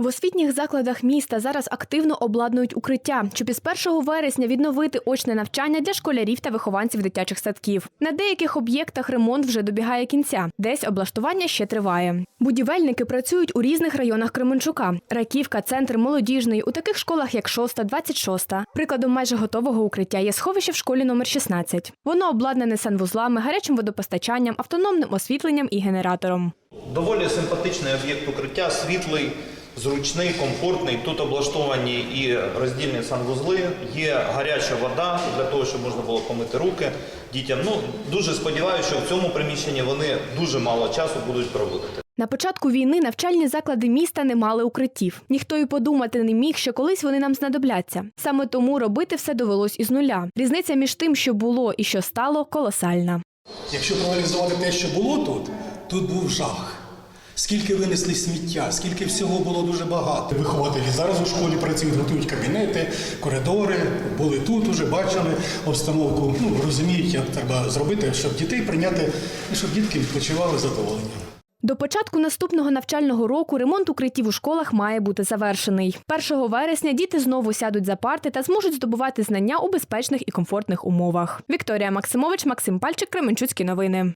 В освітніх закладах міста зараз активно обладнують укриття, щоб із 1 вересня відновити очне навчання для школярів та вихованців дитячих садків. На деяких об'єктах ремонт вже добігає кінця, десь облаштування ще триває. Будівельники працюють у різних районах Кременчука: Раківка, центр молодіжний, у таких школах як 6, 26. Прикладом майже готового укриття є сховище в школі номер 16. Воно обладнане санвузлами, гарячим водопостачанням, автономним освітленням і генератором. Доволі симпатичний об'єкт укриття, світлий, зручний, комфортний. Тут облаштовані і роздільні санвузли, є гаряча вода для того, щоб можна було помити руки дітям. Ну дуже сподіваюся, що в цьому приміщенні вони дуже мало часу будуть проводити. На початку війни навчальні заклади міста не мали укриттів. Ніхто й подумати не міг, що колись вони нам знадобляться. Саме тому робити все довелось із нуля. Різниця між тим, що було і що стало, колосальна. Якщо проаналізувати те, що було тут, тут був жах. Скільки винесли сміття, скільки всього було дуже багато. Вихователі зараз у школі працюють, готують кабінети, коридори, були тут, уже бачили обстановку. Ну розуміють, як треба зробити, щоб дітей прийняти, щоб дітки відпочивали задоволення. До початку наступного навчального року ремонт укриттів у школах має бути завершений. 1 вересня діти знову сядуть за парти та зможуть здобувати знання у безпечних і комфортних умовах. Вікторія Максимович, Максим Пальчик, Кременчуцькі новини.